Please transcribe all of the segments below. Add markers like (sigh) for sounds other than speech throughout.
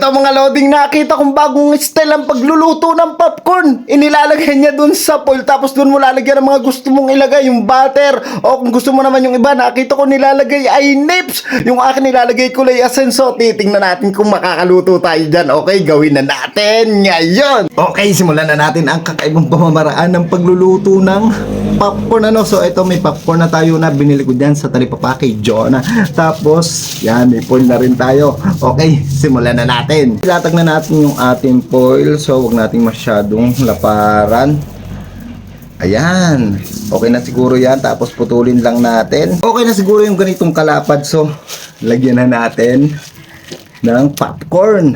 ito mga loading nakita kong bagong style ang pagluluto ng popcorn. Inilalagay niya dun sa foil tapos dun mo lalagyan ng mga gusto mong ilagay yung butter o kung gusto mo naman yung iba nakita ko nilalagay ay nips. Yung akin nilalagay kulay asenso. Titingnan natin kung makakaluto tayo dyan. Okay, gawin na natin ngayon. Okay, simulan na natin ang kakaibang pamamaraan ng pagluluto ng popcorn ano. So ito may popcorn na tayo na binili ko dyan sa talipapa kay Jonah. Tapos, yan, may foil na rin tayo. Okay, simulan na natin. Ilatag na natin yung ating foil. So, huwag nating masyadong laparan. Ayan. Okay na siguro yan. Tapos putulin lang natin. Okay na siguro yung ganitong kalapad. So, lagyan na natin ng popcorn.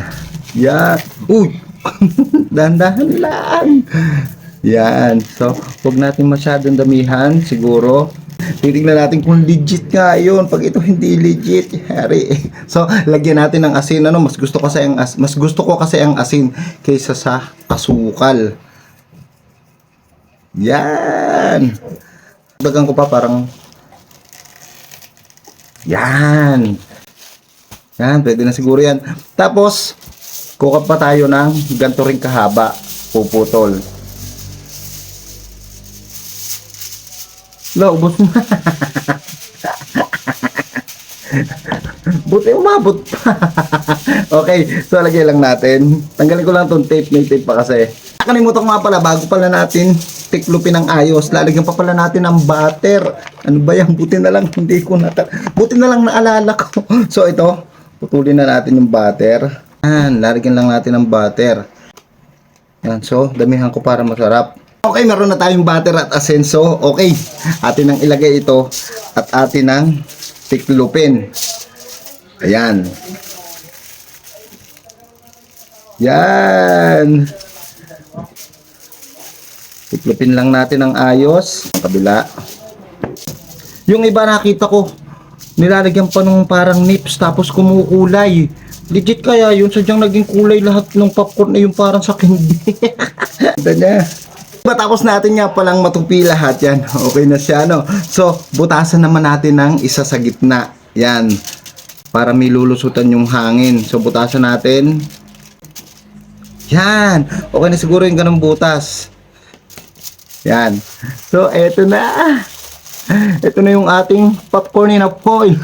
Yan. Uy! (laughs) Dahan-dahan lang. Yan. So, huwag natin masyadong damihan. Siguro, titignan natin kung legit nga yun. Pag ito hindi legit, hari. So, lagyan natin ng asin. Ano, mas gusto kasi ang as mas gusto ko kasi ang asin kaysa sa asukal. Yan. Dagan ko pa parang Yan. Yan, pwede na siguro yan. Tapos, kukat pa tayo ng ganito rin kahaba. Puputol. Lo, ubos mo. Buti umabot pa. (laughs) okay, so lagay lang natin. Tanggalin ko lang tong tape. May tape pa kasi. Nakalimutan ko nga pala, bago pala natin tiklupin ng ayos, lalagyan pa pala natin ng butter. Ano ba yan? Buti na lang, hindi ko na, buti na lang naalala ko. (laughs) so ito, putulin na natin yung butter. Yan, lalagyan lang natin ng butter. Yan, so, damihan ko para masarap. Okay, meron na tayong butter at asenso. Okay, atin ang ilagay ito at atin ang tiklupin. Ayan. Yan. Tiklupin lang natin ang ayos. Ang kabila. Yung iba nakita ko, nilalagyan pa nung parang nips tapos kumukulay. Legit kaya yun, sadyang naging kulay lahat ng popcorn na yung parang sa candy. (laughs) Ganda niya. Matapos natin nga palang matupi lahat yan. (laughs) Okay na siya, no? So, butasan naman natin ng isa sa gitna. Yan. Para may lulusutan yung hangin. So, butasan natin. Yan. Okay na siguro yung ganong butas. Yan. So, eto na. (laughs) Ito na yung ating popcorn na foil.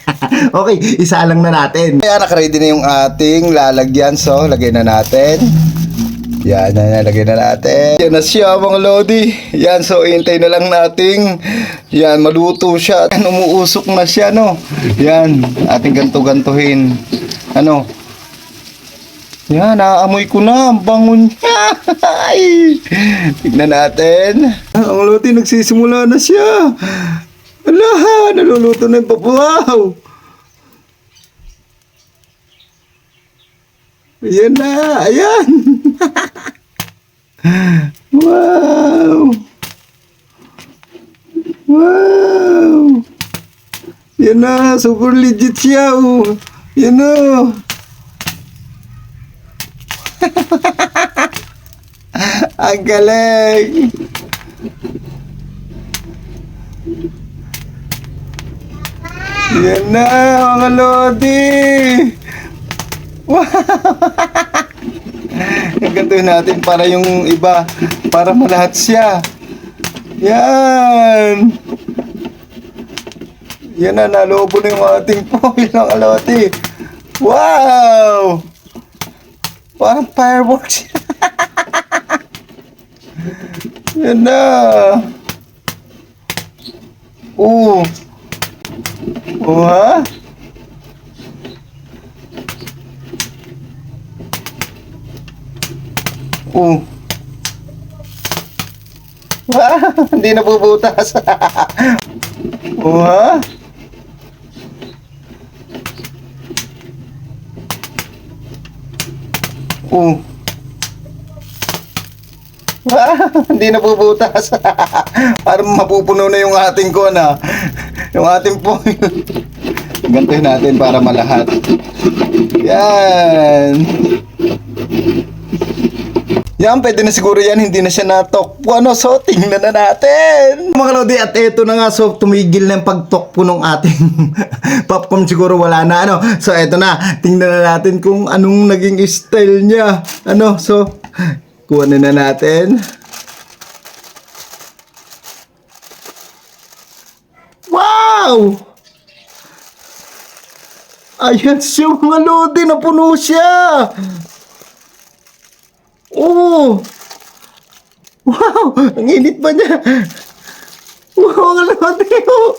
(laughs) okay, isa lang na natin. Kaya nakaready na yung ating lalagyan. So, lagay na natin. Yan, yan, yan, lagay na natin. Yan na siya mga lodi. Yan, so hintay na lang nating yan, maluto siya. Yan, umuusok na siya, no? Yan, ating ganto-gantuhin. Ano? Yan, naaamoy ko na. Ang bango niya. Tignan natin. Ang lodi, nagsisimula na siya. Ala, naluluto na yung papuaw. Ayan na, ayan. wow. Wow. Yan na, super legit siya. Oh. Yan na. (laughs) Ang galing. Yan na, mga lodi. Wow! Gagantuin natin para yung iba, para malahat siya. Yan! Yan na, nalobo na yung ating (laughs) foil ng alote. Wow! Parang fireworks. (laughs) Yan na. Oo. Oo ha? Oo. Wow, (laughs) hindi na bubutas. (laughs) Oo ha? Oo. Wow, (laughs) hindi na bubutas. Parang mapupuno na yung ating ko na. Yung ating foil. Gantuhin natin para malahat. Yan. Yan, pwede na siguro yan. Hindi na siya natokpo. Ano, so, tingnan na natin. Mga Lodi, at eto na nga. So, tumigil na yung pagtokpo ng ating (laughs) popcorn. Siguro wala na. Ano, so, eto na. Tingnan na natin kung anong naging style niya. Ano, so, kuha na na natin. Wow! Ayan siya mga Lodi. Napuno siya. Oh! Wow! Ang init pa niya! Wow! Ang lodi! oh.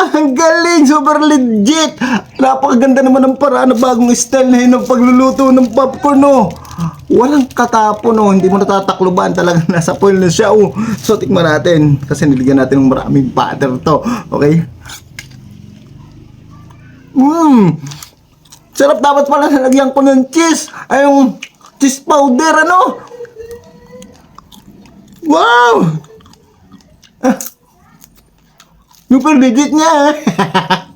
Ang galing! Super legit! Napakaganda naman ng paraan ng bagong style na ng pagluluto ng popcorn, no? Walang katapon, no? Hindi mo natatakluban. Talagang (laughs) nasa foil na siya, oh. So, tikman natin. Kasi niligyan natin ng maraming butter to. Okay? Mmm! Sarap dapat pala nalagyan ko ng cheese. Ay, yung cheese powder, ano? Wow! Ah, super legit niya. ah. (laughs)